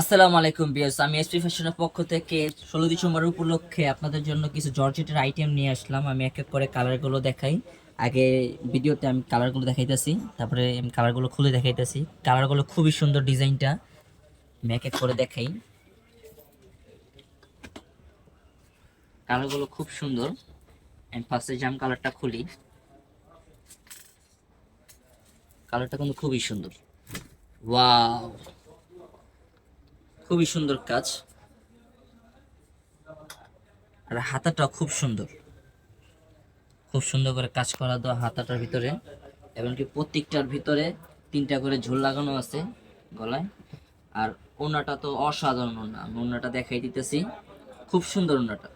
আসসালামু আলাইকুম বিয়াস আমি এসপি ফ্যাশনের পক্ষ থেকে ষোলো ডিসেম্বর উপলক্ষে আপনাদের জন্য কিছু জর্জেটের আইটেম নিয়ে আসলাম। আমি এক এক করে কালারগুলো দেখাই। আগে ভিডিওতে আমি কালারগুলো দেখাইতেছি, তারপরে আমি কালারগুলো খুলে দেখাইতেছি। কালারগুলো খুবই সুন্দর ডিজাইনটা। আমি এক এক করে দেখাই। কালারগুলো খুব সুন্দর। আমি ফার্স্টে জাম কালারটা খুলি। কালারটা কিন্তু খুবই সুন্দর। ওয়াও খুবই সুন্দর কাজ। আর হাতাটা খুব সুন্দর। খুব সুন্দর করে কাজ করা দেওয়া হাতাটার ভিতরে। এমনকি প্রত্যেকটার ভিতরে তিনটা করে ঝোল লাগানো আছে গলায়। আর ওনাটা তো অসাধারণ ওনা আমি ওনাটা দেখাই দিতেছি। খুব সুন্দর ওনাটা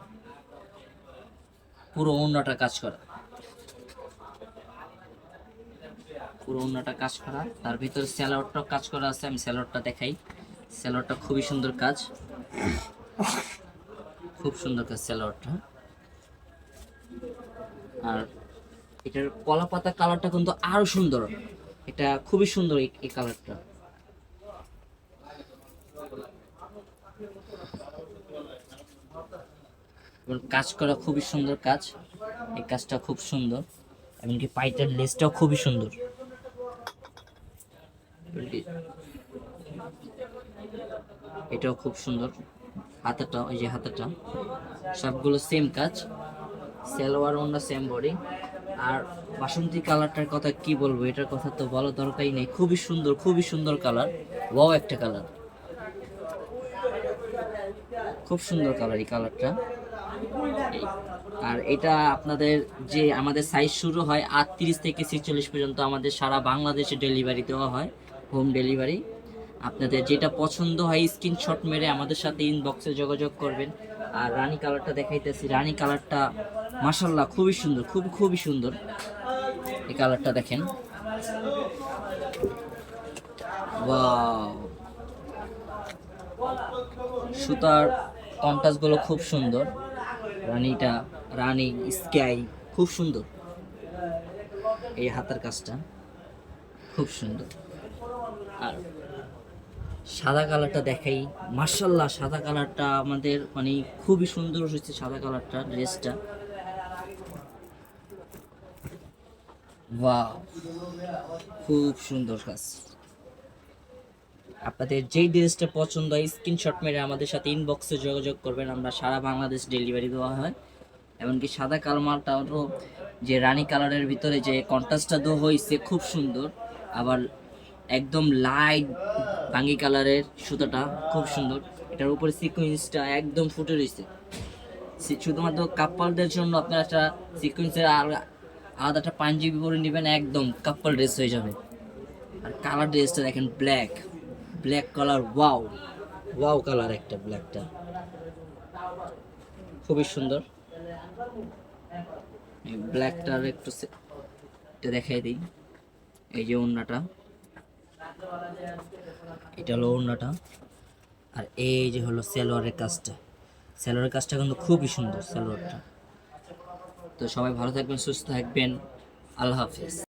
পুরো ওনাটা কাজ করা। পুরো ওনাটা কাজ করা। তার ভিতরে স্যালোয়ারটাও কাজ করা আছে। আমি স্যালোয়ারটা দেখাই। স্যালোয়ারটা খুবই সুন্দর কাজ। খুব সুন্দর কাজ স্যালোয়ারটা আর এটার কলা পাতা কালারটা কিন্তু আরও সুন্দর। এটা খুবই সুন্দর এই- কালারটা। কাজ করা খুবই সুন্দর কাজ। এই কাজটা খুব সুন্দর। এমনকি পাইটার লেসটাও খুবই সুন্দর। এটাও খুব সুন্দর। হাতাটা ওই যে হাতাটা। সবগুলো সেম কাজ। সালোয়ার ওনা সেম বডি আর বাসন্তী কালারটার কথা কি বলব? এটার কথা তো বলা দরকারই নেই। খুবই সুন্দর খুবই সুন্দর কালার। ওয়াও, একটা কালার। খুব সুন্দর কালার এই কালারটা। আর এটা আপনাদের যে আমাদের সাইজ শুরু হয় আটত্রিশ থেকে ছেচল্লিশ পর্যন্ত আমাদের সারা বাংলাদেশে ডেলিভারি দেওয়া হয়। হোম ডেলিভারি আপনাদের যেটা পছন্দ হয় স্ক্রিনশট মেরে আমাদের সাথে ইনবক্সে যোগাযোগ করবেন। আর রানী কালারটা দেখাইতেছি। রানী কালারটা মাসাল্লাহ খুবই সুন্দর, খুব খুবই সুন্দর। এই কালারটা দেখেন। সুতার কন্টাসগুলো খুব সুন্দর। রানীটা, রানী স্কাই খুব সুন্দর। এই হাতের কাজটা খুব সুন্দর। আর সাদা কালারটা দেখাই। মার্শাল্লাহ সাদা কালারটা আমাদের মানে খুবই সুন্দর হয়েছে সাদা কালারটা, ড্রেসটা। খুব সুন্দর কাজ। আপনাদের যেই ড্রেসটা পছন্দ হয়, স্ক্রিনশট মেরে আমাদের সাথে ইনবক্সে যোগাযোগ করবেন। আমরা সারা বাংলাদেশ ডেলিভারি দেওয়া হয়। এমনকি সাদা কালমালটাও যে রানী কালারের ভিতরে যে কন্ট্রাস্টটা দেওয়া হয়েছে, খুব সুন্দর। আবার একদম লাইট বাঙ্গি কালারের সুতাটা খুব সুন্দর। এটার উপরে সিকুয়েন্সটা একদম ফুটে রয়েছে শুধুমাত্র কাপ্পালদের জন্য আপনারা একটা সিকুয়েন্সের আর আলাদা একটা পাঞ্জাবি পরে নেবেন, একদম কাপ্পাল ড্রেস হয়ে যাবে। আর কালার ড্রেসটা দেখেন black black colour wow wow colour একটা ব্ল্যাকটা খুবই সুন্দর। ব্ল্যাকটার একটু দেখাই দিই। এই যে ওড়নাটা এটা হলো ওড়নাটা। আর এই যে হলো সেলোয়ারের কাজটা। সেলোয়ারের কাজটা কিন্তু খুবই সুন্দর, সেলোয়ারটা। তো সবাই ভালো থাকবেন, সুস্থ থাকবেন। আল্লাহ হাফিজ।